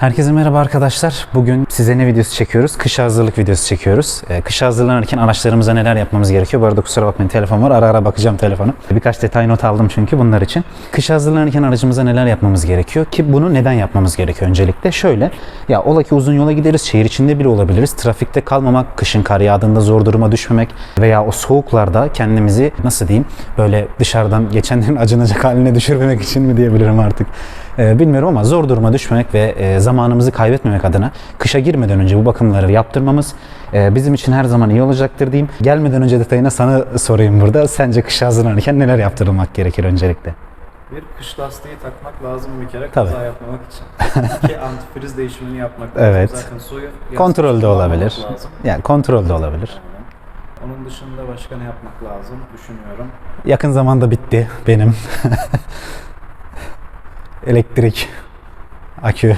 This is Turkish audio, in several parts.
Herkese merhaba arkadaşlar. Bugün size ne videosu çekiyoruz? Kış hazırlık videosu çekiyoruz. Ee, kış hazırlanırken araçlarımıza neler yapmamız gerekiyor? Bu arada kusura bakmayın telefon var. Ara ara bakacağım telefonu. Birkaç detay not aldım çünkü bunlar için. Kış hazırlanırken aracımıza neler yapmamız gerekiyor? Ki bunu neden yapmamız gerekiyor öncelikle? Şöyle. Ya ola ki uzun yola gideriz. Şehir içinde bile olabiliriz. Trafikte kalmamak, kışın kar yağdığında zor duruma düşmemek veya o soğuklarda kendimizi nasıl diyeyim böyle dışarıdan geçenlerin acınacak haline düşürmemek için mi diyebilirim artık. Ee, bilmiyorum ama zor duruma düşmemek ve e, zamanımızı kaybetmemek adına kışa girmeden önce bu bakımları yaptırmamız e, bizim için her zaman iyi olacaktır diyeyim. Gelmeden önce detayına sana sorayım burada. Sence kışa hazırlanırken neler yaptırılmak gerekir öncelikle? Bir kış lastiği takmak lazım bir kere Tabii. kaza yapmamak için. İki antifriz değişimini yapmak lazım. Evet. Zaten suyu Kontrolde olabilir. Lazım. Yani kontrolde olabilir. Aynen. Onun dışında başka ne yapmak lazım düşünüyorum. Yakın zamanda bitti benim. Elektrik, akü.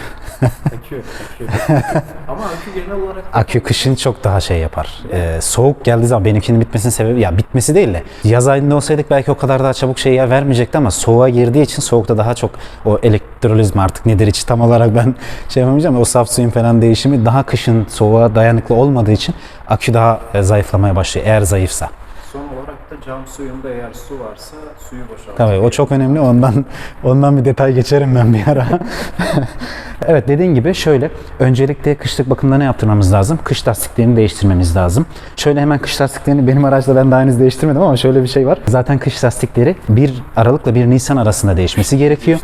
Akü, akü. Ama akü genel olarak Akü kışın çok daha şey yapar. Ee, soğuk geldiği zaman benimkinin bitmesinin sebebi ya bitmesi değil de yaz ayında olsaydık belki o kadar daha çabuk şey vermeyecekti ama soğuğa girdiği için soğukta daha çok o elektroliz mi artık nedir hiç tam olarak ben şey yapamayacağım. O saf suyun falan değişimi daha kışın soğuğa dayanıklı olmadığı için akü daha e, zayıflamaya başlıyor eğer zayıfsa. Da cam suyunda eğer su varsa suyu boşaltmak. Tabii o çok önemli. Ondan ondan bir detay geçerim ben bir ara. evet dediğin gibi şöyle öncelikle kışlık bakımda ne yaptırmamız lazım? Kış lastiklerini değiştirmemiz lazım. Şöyle hemen kış lastiklerini benim araçta ben daha henüz değiştirmedim ama şöyle bir şey var. Zaten kış lastikleri 1 Aralık'la 1 Nisan arasında değişmesi gerekiyor.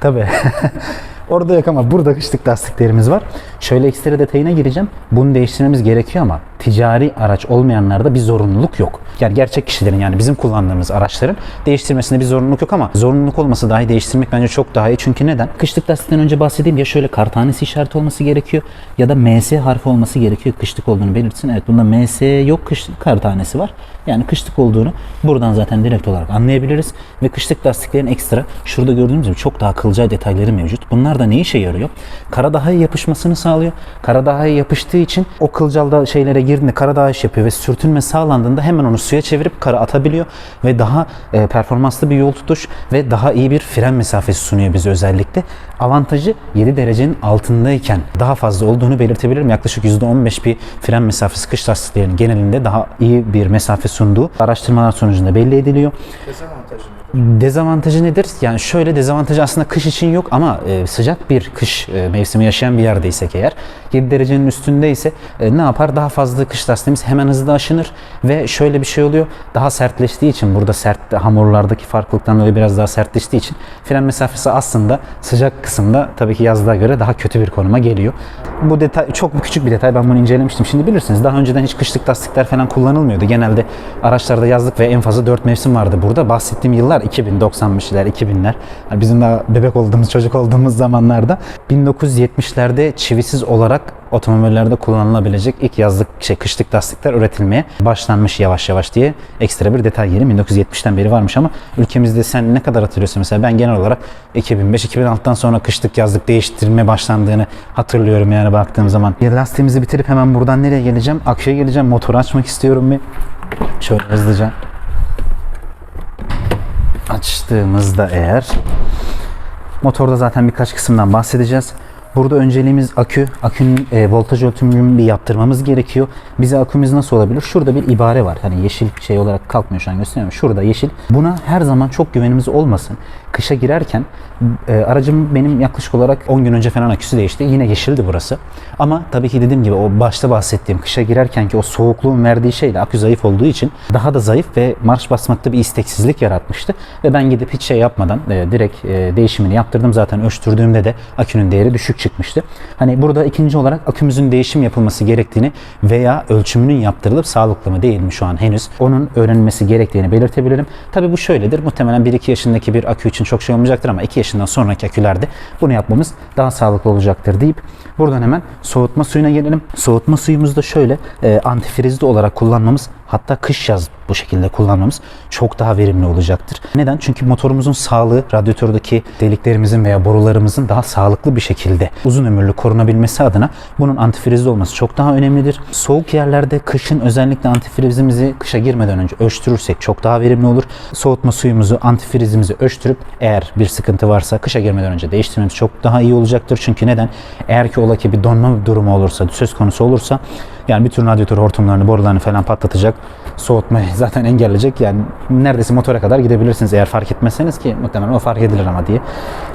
Tabii. Orada yok ama burada kışlık lastiklerimiz var. Şöyle ekstra detayına gireceğim. Bunu değiştirmemiz gerekiyor ama ticari araç olmayanlarda bir zorunluluk yok. Yani gerçek kişilerin yani bizim kullandığımız araçların değiştirmesinde bir zorunluluk yok ama zorunluluk olması dahi değiştirmek bence çok daha iyi. Çünkü neden? Kışlık lastikten önce bahsedeyim ya şöyle kar tanesi işareti olması gerekiyor ya da MS harfi olması gerekiyor kışlık olduğunu belirtsin. Evet bunda MS yok kışlık kar tanesi var. Yani kışlık olduğunu buradan zaten direkt olarak anlayabiliriz. Ve kışlık lastiklerin ekstra şurada gördüğünüz gibi çok daha kılcal detayları mevcut. Bunlar da ne işe yarıyor? Kara daha iyi yapışmasını sağlıyor. Kara daha iyi yapıştığı için o kılcalda şeylere girdiğinde kara daha iş yapıyor ve sürtünme sağlandığında hemen onu suya çevirip kara atabiliyor ve daha e, performanslı bir yol tutuş ve daha iyi bir fren mesafesi sunuyor bize özellikle. Avantajı 7 derecenin altındayken daha fazla olduğunu belirtebilirim. Yaklaşık %15 bir fren mesafesi kış lastiklerinin genelinde daha iyi bir mesafe sunduğu araştırmalar sonucunda belli ediliyor. Dezavantajı? Dezavantajı nedir? Yani şöyle dezavantajı aslında kış için yok ama e, sıcak bir kış e, mevsimi yaşayan bir yerdeysek eğer 7 derecenin üstündeyse e, ne yapar? Daha fazla kış lastiğimiz hemen hızlı aşınır ve şöyle bir şey oluyor. Daha sertleştiği için burada sert hamurlardaki farklılıktan dolayı biraz daha sertleştiği için fren mesafesi aslında sıcak kısımda tabii ki yazlığa göre daha kötü bir konuma geliyor. Bu detay çok küçük bir detay. Ben bunu incelemiştim. Şimdi bilirsiniz daha önceden hiç kışlık lastikler falan kullanılmıyordu. Genelde araçlarda yazlık ve en fazla 4 mevsim vardı burada. Bahsettiğim yıllar 2095'ler, 2000'ler. Yani bizim daha bebek olduğumuz, çocuk olduğumuz zamanlarda 1970'lerde çivisiz olarak otomobillerde kullanılabilecek ilk yazlık şey kışlık lastikler üretilmeye başlanmış yavaş yavaş diye ekstra bir detay geleyim. 1970'ten beri varmış ama ülkemizde sen ne kadar hatırlıyorsun mesela ben genel olarak 2005-2006'dan sonra kışlık yazlık değiştirme başlandığını hatırlıyorum yani baktığım zaman. Ya lastiğimizi bitirip hemen buradan nereye geleceğim? Aküye geleceğim. Motoru açmak istiyorum bir. Şöyle hızlıca açtığımızda eğer motorda zaten birkaç kısımdan bahsedeceğiz. Burada önceliğimiz akü. Akünün e, voltaj ölçümünü bir yaptırmamız gerekiyor. Bize akümüz nasıl olabilir? Şurada bir ibare var. Hani yeşil şey olarak kalkmıyor şu an gösteriyorum. Şurada yeşil. Buna her zaman çok güvenimiz olmasın. Kışa girerken e, aracım benim yaklaşık olarak 10 gün önce falan aküsü değişti. Yine yeşildi burası. Ama tabii ki dediğim gibi o başta bahsettiğim kışa girerken ki o soğukluğun verdiği şeyle akü zayıf olduğu için daha da zayıf ve marş basmakta bir isteksizlik yaratmıştı. Ve ben gidip hiç şey yapmadan e, direkt e, değişimini yaptırdım. Zaten ölçtürdüğümde de akünün değeri düşük çıkmıştı. Hani burada ikinci olarak akümüzün değişim yapılması gerektiğini veya ölçümünün yaptırılıp sağlıklı mı değil mi şu an henüz onun öğrenilmesi gerektiğini belirtebilirim. Tabii bu şöyledir. Muhtemelen 1-2 yaşındaki bir akü için çok şey olmayacaktır ama 2 yaşından sonraki akülerde bunu yapmamız daha sağlıklı olacaktır deyip buradan hemen soğutma suyuna gelelim. Soğutma suyumuzda şöyle e, antifrizli olarak kullanmamız hatta kış yaz bu şekilde kullanmamız çok daha verimli olacaktır. Neden? Çünkü motorumuzun sağlığı radyatördeki deliklerimizin veya borularımızın daha sağlıklı bir şekilde uzun ömürlü korunabilmesi adına bunun antifrizli olması çok daha önemlidir. Soğuk yerlerde kışın özellikle antifrizimizi kışa girmeden önce ölçtürürsek çok daha verimli olur. Soğutma suyumuzu, antifrizimizi ölçtürüp eğer bir sıkıntı varsa kışa girmeden önce değiştirmemiz çok daha iyi olacaktır. Çünkü neden? Eğer ki ola ki bir donma durumu olursa, söz konusu olursa yani bütün radyatör hortumlarını, borularını falan patlatacak. Soğutmayı zaten engelleyecek. Yani neredeyse motora kadar gidebilirsiniz eğer fark etmezseniz ki muhtemelen o fark edilir ama diye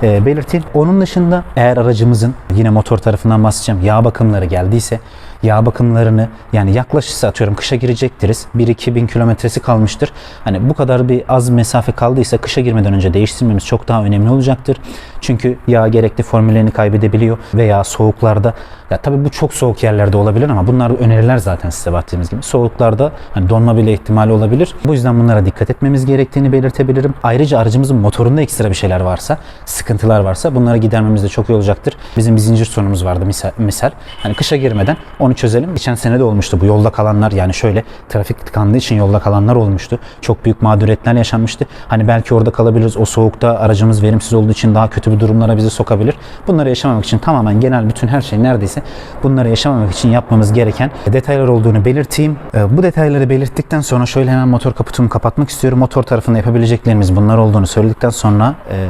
e, belirteyim. Onun dışında eğer aracımızın yine motor tarafından bahsedeceğim yağ bakımları geldiyse yağ bakımlarını yani yaklaşırsa atıyorum kışa girecektiriz. 1-2 bin kilometresi kalmıştır. Hani bu kadar bir az mesafe kaldıysa kışa girmeden önce değiştirmemiz çok daha önemli olacaktır. Çünkü yağ gerekli formüllerini kaybedebiliyor veya soğuklarda ya tabii bu çok soğuk yerlerde olabilir ama bunlar öneriler zaten size bahsettiğimiz gibi. Soğuklarda hani donma bile ihtimali olabilir. Bu yüzden bunlara dikkat etmemiz gerektiğini belirtebilirim. Ayrıca aracımızın motorunda ekstra bir şeyler varsa, sıkıntılar varsa bunları gidermemiz de çok iyi olacaktır. Bizim bir zincir sorunumuz vardı misal. misal. Hani kışa girmeden onu çözelim. Geçen sene de olmuştu bu yolda kalanlar yani şöyle trafik tıkandığı için yolda kalanlar olmuştu. Çok büyük mağduriyetler yaşanmıştı. Hani belki orada kalabiliriz. O soğukta aracımız verimsiz olduğu için daha kötü bir durumlara bizi sokabilir. Bunları yaşamamak için tamamen genel bütün her şey neredeyse bunları yaşamamak için yapmamız gereken detaylar olduğunu belirteyim. Ee, Bu detayları belirttikten sonra şöyle hemen motor kaputumu kapatmak istiyorum. Motor tarafında yapabileceklerimiz bunlar olduğunu söyledikten sonra e,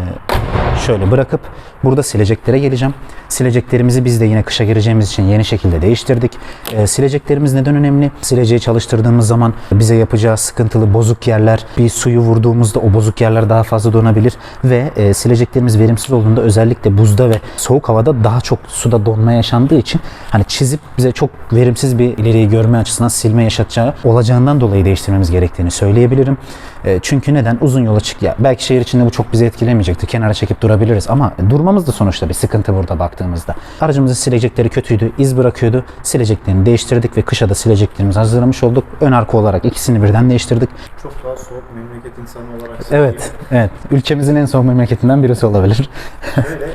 şöyle bırakıp burada sileceklere geleceğim. Sileceklerimizi biz de yine kışa gireceğimiz için yeni şekilde değiştirdik. E, sileceklerimiz neden önemli? Sileceği çalıştırdığımız zaman bize yapacağı sıkıntılı bozuk yerler, bir suyu vurduğumuzda o bozuk yerler daha fazla donabilir ve e, sileceklerimiz verimsiz olduğunda özellikle buzda ve soğuk havada daha çok suda donma yaşandığı için hani çizip bize çok verimsiz bir ileriyi görme açısından silme yaşatacağı olacağından dolayı değiştirmemiz gerektiğini söyleyebilirim. E, çünkü neden? Uzun yola çık ya. Belki şehir içinde bu çok bizi etkilemeyecektir. Kenara çekip durabiliriz ama durmamız da sonuçta bir sıkıntı burada baktığımızda. Aracımızın silecekleri kötüydü, iz bırakıyordu. Sileceklerini değiştirdik ve kışa da sileceklerimizi hazırlamış olduk. Ön arka olarak ikisini birden değiştirdik. Çok daha soğuk memleket insanı olarak Evet, evet. Ülkemizin en soğuk memleketinden birisi olabilir. Böyle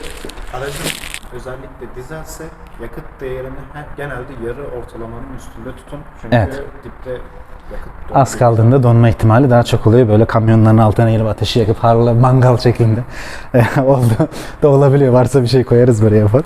aracın özellikle dizelse yakıt değerini genelde yarı ortalamanın üstünde tutun. Çünkü Evet. dipte Az kaldığında donma ihtimali daha çok oluyor. Böyle kamyonların altına girip ateşi yakıp harla mangal şeklinde oldu da olabiliyor. Varsa bir şey koyarız buraya ufak.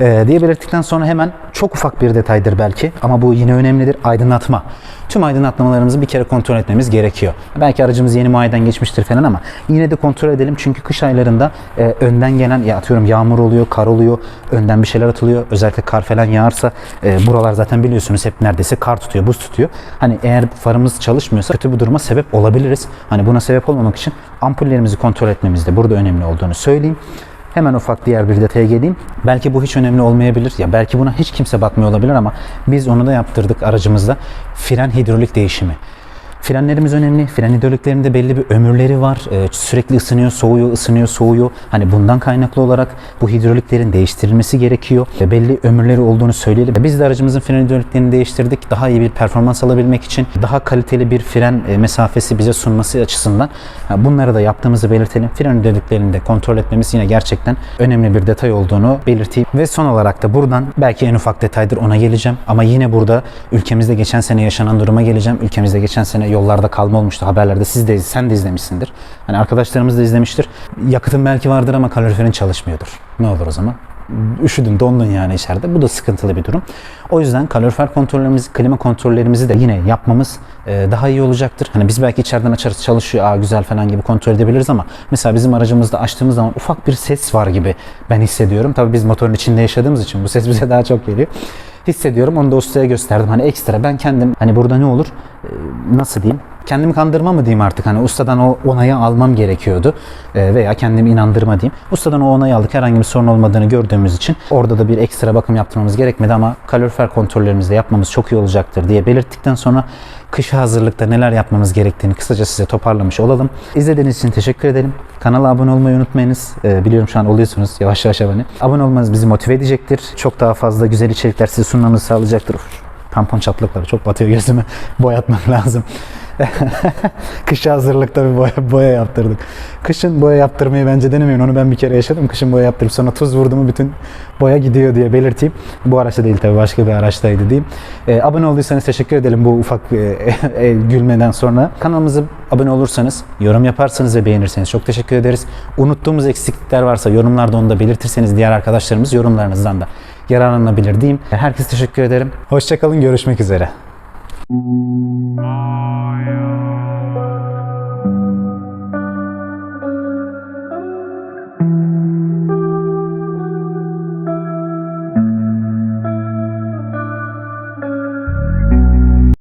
Ee, diye belirttikten sonra hemen çok ufak bir detaydır belki ama bu yine önemlidir. Aydınlatma. Tüm aydınlatmalarımızı bir kere kontrol etmemiz gerekiyor. Belki aracımız yeni muayeneden geçmiştir falan ama yine de kontrol edelim. Çünkü kış aylarında e, önden gelen ya atıyorum yağmur oluyor, kar oluyor, önden bir şeyler atılıyor. Özellikle kar falan yağarsa e, buralar zaten biliyorsunuz hep neredeyse kar tutuyor, buz tutuyor. Hani eğer farımız çalışmıyorsa kötü bir duruma sebep olabiliriz. Hani buna sebep olmamak için ampullerimizi kontrol etmemiz de burada önemli olduğunu söyleyeyim. Hemen ufak diğer bir detaya geleyim. Belki bu hiç önemli olmayabilir. Ya belki buna hiç kimse bakmıyor olabilir ama biz onu da yaptırdık aracımızda. Fren hidrolik değişimi. Frenlerimiz önemli. Fren hidroliklerinde belli bir ömürleri var. Ee, sürekli ısınıyor, soğuyor, ısınıyor, soğuyor. Hani bundan kaynaklı olarak bu hidroliklerin değiştirilmesi gerekiyor. Ve belli ömürleri olduğunu söyleyelim. Biz de aracımızın fren hidroliklerini değiştirdik. Daha iyi bir performans alabilmek için, daha kaliteli bir fren e, mesafesi bize sunması açısından ha, bunları da yaptığımızı belirtelim. Fren hidroliklerini de kontrol etmemiz yine gerçekten önemli bir detay olduğunu belirteyim. Ve son olarak da buradan belki en ufak detaydır ona geleceğim. Ama yine burada ülkemizde geçen sene yaşanan duruma geleceğim. Ülkemizde geçen sene yollarda kalma olmuştu haberlerde. Siz de sen de izlemişsindir. Hani arkadaşlarımız da izlemiştir. Yakıtın belki vardır ama kaloriferin çalışmıyordur. Ne olur o zaman? Üşüdün, dondun yani içeride. Bu da sıkıntılı bir durum. O yüzden kalorifer kontrollerimizi, klima kontrollerimizi de yine yapmamız e, daha iyi olacaktır. Hani biz belki içeriden açarız çalışıyor, aa güzel falan gibi kontrol edebiliriz ama mesela bizim aracımızda açtığımız zaman ufak bir ses var gibi ben hissediyorum. Tabii biz motorun içinde yaşadığımız için bu ses bize daha çok geliyor hissediyorum. Onu da ustaya gösterdim. Hani ekstra ben kendim hani burada ne olur e, nasıl diyeyim kendimi kandırma mı diyeyim artık hani ustadan o onayı almam gerekiyordu E, veya kendimi inandırma diyeyim. Ustadan o onayı aldık herhangi bir sorun olmadığını gördüğümüz için orada da bir ekstra bakım yaptırmamız gerekmedi ama kalorifer kontrollerimizi de yapmamız çok iyi olacaktır diye belirttikten sonra kışa hazırlıkta neler yapmamız gerektiğini kısaca size toparlamış olalım. İzlediğiniz için teşekkür ederim. Kanala abone olmayı unutmayınız. Ee, biliyorum şu an oluyorsunuz yavaş yavaş abone. Abone olmanız bizi motive edecektir. Çok daha fazla güzel içerikler size sunmamızı sağlayacaktır. Tampon çatlıkları çok batıyor gözüme. Boyatmak lazım. Kışa hazırlıkta bir boya, boya yaptırdık. Kışın boya yaptırmayı bence denemeyin. Onu ben bir kere yaşadım. Kışın boya yaptırıp sonra tuz vurdu bütün boya gidiyor diye belirteyim. Bu araçta değil tabii başka bir araçtaydı diyeyim. Ee, abone olduysanız teşekkür edelim bu ufak e, e, gülmeden sonra. Kanalımıza abone olursanız, yorum yaparsanız ve beğenirseniz çok teşekkür ederiz. Unuttuğumuz eksiklikler varsa yorumlarda onu da belirtirseniz diğer arkadaşlarımız yorumlarınızdan da yararlanabilir diyeyim. Herkese teşekkür ederim. Hoşçakalın, görüşmek üzere. Fire.